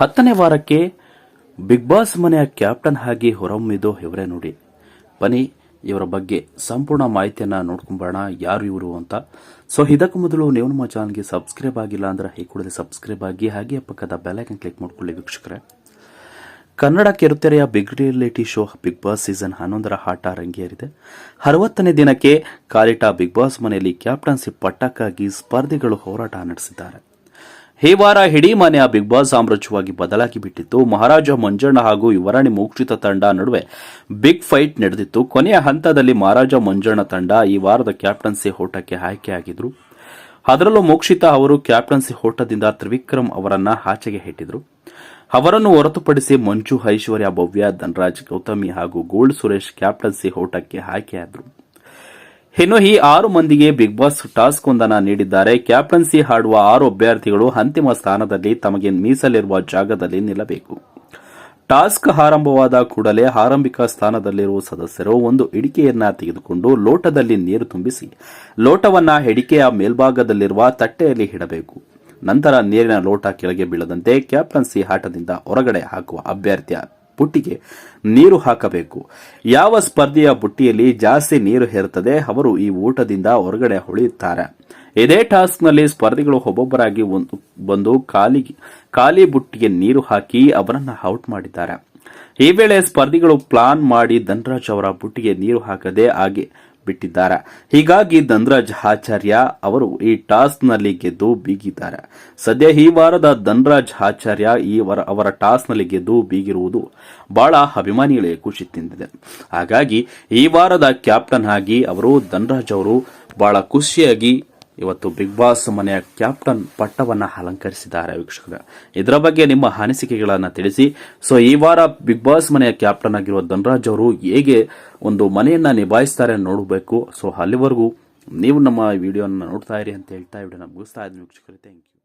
ಹತ್ತನೇ ವಾರಕ್ಕೆ big boss ಮನೆಯ ಕ್ಯಾಪ್ಟನ್ ಆಗಿ ಹೊರಹೊಮ್ಮಿದ್ದು ಇವರೇ ನೋಡಿ. ಬನ್ನಿ, ಇವರ ಬಗ್ಗೆ ಸಂಪೂರ್ಣ ಮಾಹಿತಿಯನ್ನ ನೋಡ್ಕೊಂಬರೋಣ, ಯಾರು ಇವರು ಅಂತ. ಸೊ ಇದಕ್ಕೂ ಮೊದಲು ನೀವು ನಮ್ಮ ಚಾನಲ್ಗೆ ಸಬ್ಸ್ಕ್ರೈಬ್ ಆಗಿಲ್ಲ ಅಂದ್ರೆ ಈ ಕೂಡಲೇ ಸಬ್ಸ್ಕ್ರೈಬ್ ಆಗಿ, ಹಾಗೆ ಪಕ್ಕದ ಬೆಲೈಕನ್ ಕ್ಲಿಕ್ ಮಾಡ್ಕೊಳ್ಳಿ ವೀಕ್ಷಕರೇ. Kannada ಕೆರುತೆರೆಯ big reality show Bigg Boss season ಹನ್ನೊಂದರ ಆಟ ರಂಗೇರಿದೆ. ಅರವತ್ತನೇ ದಿನಕ್ಕೆ ಕಾಲಿಟ ಬಿಗ್ ಬಾಸ್ ಮನೆಯಲ್ಲಿ ಕ್ಯಾಪ್ಟನ್ಸಿ ಪಟ್ಟಕ್ಕಾಗಿ ಸ್ಪರ್ಧಿಗಳು ಹೋರಾಟ ನಡೆಸಿದ್ದಾರೆ. ಈ ಹಿಡಿ ಮನೆಯ ಬಿಗ್ ಬಾಸ್ ಸಾಮ್ರಾಜ್ಯವಾಗಿ ಬದಲಾಗಿ ಬಿಟ್ಟಿತ್ತು. ಮಹಾರಾಜ ಮಂಜಣ್ಣ ಹಾಗೂ ಯುವರಾಣಿ ಮೋಕ್ಷಿತ ತಂಡ ನಡುವೆ ಬಿಗ್ ಫೈಟ್ ನಡೆದಿತ್ತು. ಕೊನೆಯ ಹಂತದಲ್ಲಿ ಮಹಾರಾಜ ಮಂಜಣ್ಣ ತಂಡ ಈ ವಾರದ ಕ್ಯಾಪ್ಟನ್ಸಿ ಹೋಟಕ್ಕೆ ಆಯ್ಕೆಯಾಗಿದ್ರು. ಅದರಲ್ಲೂ ಮೋಕ್ಷಿತ ಅವರು ಕ್ಯಾಪ್ಟನ್ಸಿ ಹೋಟದಿಂದ ತ್ರಿವಿಕ್ರಮ್ ಅವರನ್ನ ಆಚೆಗೆ ಇಟ್ಟಿದ್ರು. ಅವರನ್ನು ಹೊರತುಪಡಿಸಿ ಮಂಜು ಐಶ್ವರ್ಯ ಭವ್ಯ ಧನರಾಜ್ ಗೌತಮಿ ಹಾಗೂ ಗೋಲ್ಡ್ ಸುರೇಶ್ ಕ್ಯಾಪ್ಟನ್ಸಿ ಹೋಟಕ್ಕೆ ಆಯ್ಕೆಯಾದರು. ಇನ್ನು ಈ ಆರು ಮಂದಿಗೆ ಬಿಗ್ ಬಾಸ್ ಟಾಸ್ಕ್ ಒಂದನ್ನ ನೀಡಿದ್ದಾರೆ. ಕ್ಯಾಪ್ಟನ್ಸಿ ಹಾಡುವ ಆರು ಅಭ್ಯರ್ಥಿಗಳು ಅಂತಿಮ ಸ್ಥಾನದಲ್ಲಿ ತಮಗೆ ಮೀಸಲಿರುವ ಜಾಗದಲ್ಲಿ ನಿಲ್ಲಬೇಕು. ಟಾಸ್ಕ್ ಆರಂಭವಾದ ಕೂಡಲೇ ಆರಂಭಿಕ ಸ್ಥಾನದಲ್ಲಿರುವ ಸದಸ್ಯರು ಒಂದು ಹಿಡಿಕೆಯನ್ನ ತೆಗೆದುಕೊಂಡು ಲೋಟದಲ್ಲಿ ನೀರು ತುಂಬಿಸಿ, ಲೋಟವನ್ನ ಹಿಡಿಕೆಯ ಮೇಲ್ಭಾಗದಲ್ಲಿರುವ ತಟ್ಟೆಯಲ್ಲಿ ಇಡಬೇಕು. ನಂತರ ನೀರಿನ ಲೋಟ ಕೆಳಗೆ ಬೀಳದಂತೆ ಕ್ಯಾಪ್ಟನ್ಸಿ ಆಟದಿಂದ ಹೊರಗಡೆ ಹಾಕುವ ಅಭ್ಯರ್ಥಿಯ ಬುಟ್ಟಿಗೆ ನೀರು ಹಾಕಬೇಕು. ಯಾವ ಸ್ಪರ್ಧೆಯ ಬುಟ್ಟಿಯಲ್ಲಿ ಜಾಸ್ತಿ ನೀರು ಹೇರುತ್ತದೆ, ಅವರು ಈ ಊಟದಿಂದ ಹೊರಗಡೆ ಹೊಳೆಯುತ್ತಾರೆ. ಇದೇ ಟಾಸ್ಕ್ನಲ್ಲಿ ಸ್ಪರ್ಧಿಗಳು ಒಬ್ಬೊಬ್ಬರಾಗಿ ಒಂದು, ಬಂದು ಖಾಲಿ ಖಾಲಿ ಬುಟ್ಟಿಗೆ ನೀರು ಹಾಕಿ ಅವರನ್ನು ಔಟ್ ಮಾಡಿದ್ದಾರೆ. ಈ ವೇಳೆ ಸ್ಪರ್ಧಿಗಳು ಪ್ಲಾನ್ ಮಾಡಿ ಧನರಾಜ್ ಅವರ ಬುಟ್ಟಿಗೆ ನೀರು ಹಾಕದೆ ಹಾಗೆ ಬಿಟ್ಟಿದ್ದಾರೆ. ಹೀಗಾಗಿ ಧನ್ರಾಜ್ ಆಚಾರ್ಯ ಅವರು ಈ ಟಾಸ್ಕ್ನಲ್ಲಿ ಗೆದ್ದು ಬೀಗಿದ್ದಾರೆ. ಸದ್ಯ ಈ ವಾರದ ಧನ್ರಾಜ್ ಆಚಾರ್ಯ ಈ ವರ, ಅವರ ಟಾಸ್ಕ್ನಲ್ಲಿ ಗೆದ್ದು ಬೀಗಿರುವುದು ಬಹಳ ಅಭಿಮಾನಿಗಳಿಗೆ ಖುಷಿ ತಿಂದಿದೆ. ಹಾಗಾಗಿ ಈ ವಾರದ ಕ್ಯಾಪ್ಟನ್ ಆಗಿ ಅವರು ಧನ್ರಾಜ್ ಅವರು ಬಹಳ ಖುಷಿಯಾಗಿ ಇವತ್ತು ಬಿಗ್ ಬಾಸ್ ಮನೆಯ ಕ್ಯಾಪ್ಟನ್ ಪಟ್ಟವನ್ನ ಅಲಂಕರಿಸಿದ್ದಾರೆ ವೀಕ್ಷಕರ. ಇದರ ಬಗ್ಗೆ ನಿಮ್ಮ ಅನಿಸಿಕೆಗಳನ್ನು ತಿಳಿಸಿ. ಸೊ ಈ ವಾರ ಬಿಗ್ ಬಾಸ್ ಮನೆಯ ಕ್ಯಾಪ್ಟನ್ ಆಗಿರುವ ಧನರಾಜ್ ಅವರು ಹೇಗೆ ಒಂದು ಮನೆಯನ್ನ ನಿಭಾಯಿಸ್ತಾರೆ ನೋಡಬೇಕು. ಸೊ ಅಲ್ಲಿವರೆಗೂ ನೀವು ನಮ್ಮ ವಿಡಿಯೋನ ನೋಡ್ತಾ ಇರಿ ಅಂತ ಹೇಳ್ತಾ ವಿಡಿಯೋನ ಮುಗಿಸ್ತಾ ಇದ್ದೀನಿ ವೀಕ್ಷಕರೇ. Thank you